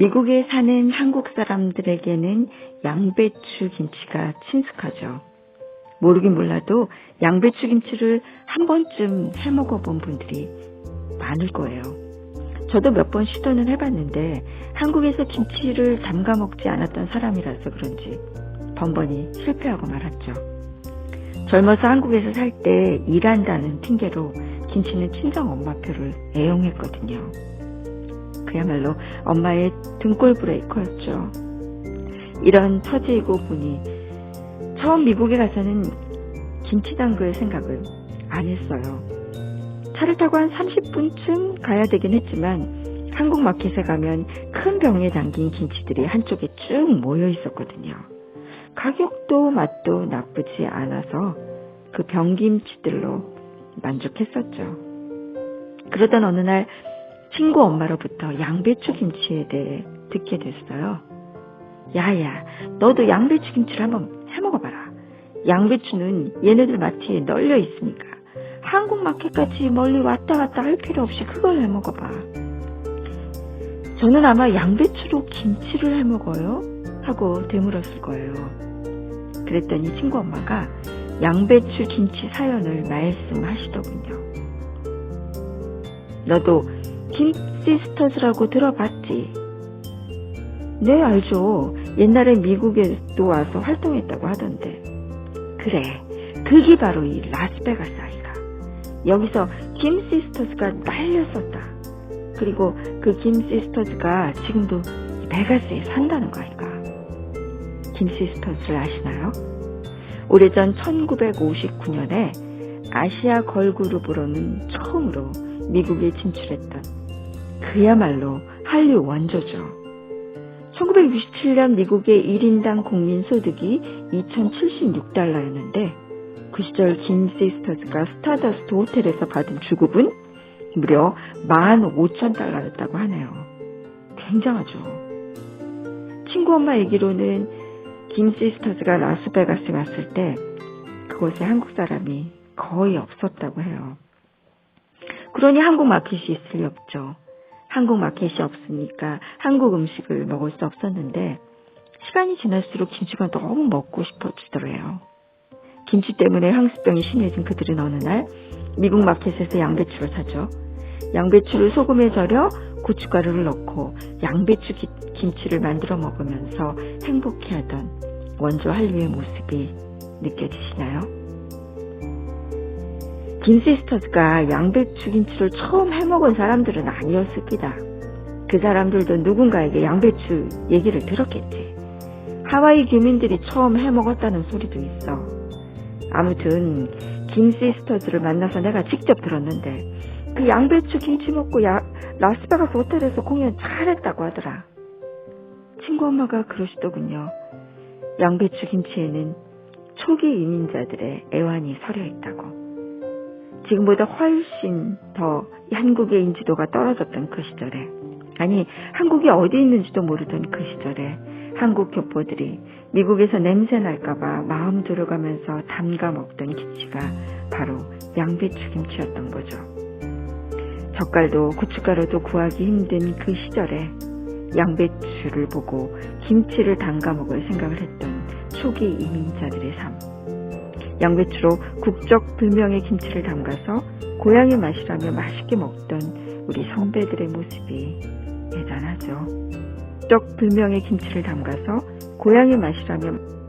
미국에 사는 한국 사람들에게는 양배추 김치가 친숙하죠. 모르긴 몰라도 양배추 김치를 한 번쯤 해 먹어본 분들이 많을 거예요. 저도 몇 번 시도는 해봤는데 한국에서 김치를 담가 먹지 않았던 사람이라서 그런지 번번이 실패하고 말았죠. 젊어서 한국에서 살 때 일한다는 핑계로 김치는 친정 엄마표를 애용했거든요. 그야말로 엄마의 등골 브레이커였죠. 이런 처지이고 보니 처음 미국에 가서는 김치 담글 생각을 안 했어요. 차를 타고 한 30분쯤 가야 되긴 했지만 한국 마켓에 가면 큰 병에 담긴 김치들이 한쪽에 쭉 모여 있었거든요. 가격도 맛도 나쁘지 않아서 그 병김치들로 만족했었죠. 그러던 어느 날 친구 엄마로부터 양배추 김치에 대해 듣게 됐어요. 야야, 너도 양배추 김치를 한번 해 먹어봐라. 양배추는 얘네들 마트에 널려 있으니까 한국 마켓까지 멀리 왔다 갔다 할 필요 없이 그걸 해 먹어봐. 저는 아마 양배추로 김치를 해 먹어요? 하고 되물었을 거예요. 그랬더니 친구 엄마가 양배추 김치 사연을 말씀하시더군요. 너도 김시스터즈라고 들어봤지? 네, 알죠. 옛날에 미국에도 와서 활동했다고 하던데. 그래, 그게 바로 이 라스베가스 아이가. 여기서 김시스터즈가 날렸었다. 그리고 그 김시스터즈가 지금도 베가스에 산다는 거 아이가. 김시스터즈를 아시나요? 오래전 1959년에 아시아 걸그룹으로는 처음으로 미국에 진출했던 그야말로 한류 원조죠. 1967년 미국의 1인당 국민 소득이 2076달러였는데 그 시절 김 시스터즈가 스타더스트 호텔에서 받은 주급은 무려 15,000달러였다고 하네요. 굉장하죠. 친구 엄마 얘기로는 김 시스터즈가 라스베가스 갔을 때 그곳에 한국 사람이 거의 없었다고 해요. 그러니 한국 마켓이 있을 리 없죠. 한국 마켓이 없으니까 한국 음식을 먹을 수 없었는데 시간이 지날수록 김치가 너무 먹고 싶어지더래요. 김치 때문에 향수병이 심해진 그들은 어느 날 미국 마켓에서 양배추를 사죠. 양배추를 소금에 절여 고춧가루를 넣고 양배추 기, 김치를 만들어 먹으면서 행복해하던 원조 한류의 모습이 느껴지시나요? 김시스터즈가 양배추 김치를 처음 해먹은 사람들은 아니었습니다. 그 사람들도 누군가에게 양배추 얘기를 들었겠지. 하와이 규민들이 처음 해먹었다는 소리도 있어. 아무튼 김시스터즈를 만나서 내가 직접 들었는데 그 양배추 김치 먹고 야, 라스베가스 호텔에서 공연 잘했다고 하더라. 친구 엄마가 그러시더군요. 양배추 김치에는 초기 이민자들의 애환이 서려 있다고. 지금보다 훨씬 더 한국의 인지도가 떨어졌던 그 시절에 아니 한국이 어디 있는지도 모르던 그 시절에 한국 교포들이 미국에서 냄새 날까봐 마음 들어가면서 담가 먹던 김치가 바로 양배추 김치였던 거죠. 젓갈도 고춧가루도 구하기 힘든 그 시절에 양배추를 보고 김치를 담가 먹을 생각을 했던 초기 이민자들의 삶. 양배추로 국적 불명의 김치를 담가서 고향의 맛이라며 맛있게 먹던 우리 선배들의 모습이 대단하죠. 국적 불명의 김치를 담가서 고향의 맛이라며